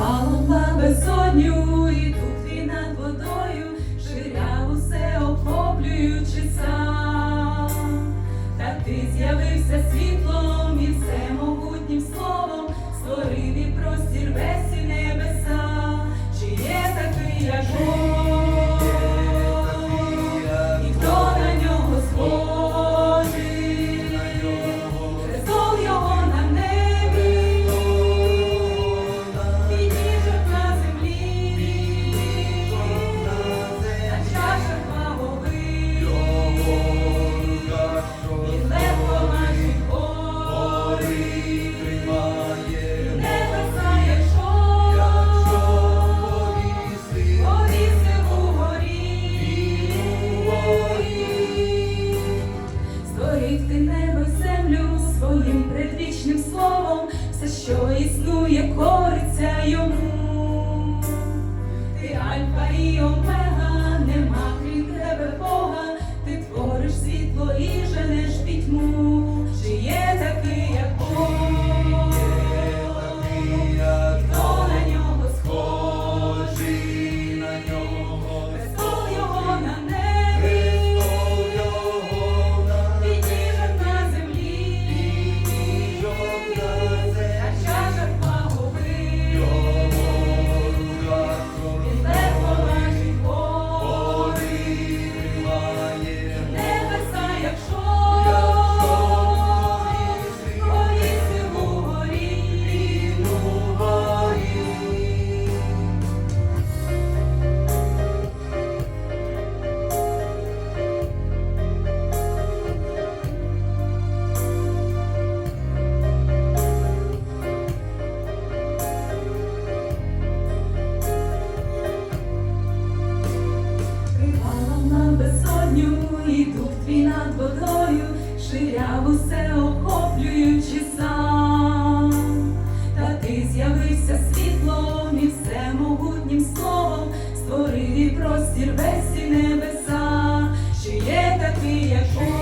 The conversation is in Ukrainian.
Кривало на безодню, і тут і над водою, ширяв усе охоплюючи сам. Та ти з'явився світлом, ти небо й землю своїм предвічним словом, все, що існує, кориться йому. твій над водою, ширяв усе охоплюючи сам, та ти з'явився світлом і всемогутнім словом, створив і простір весь і небеса, що є такий, як. Бог.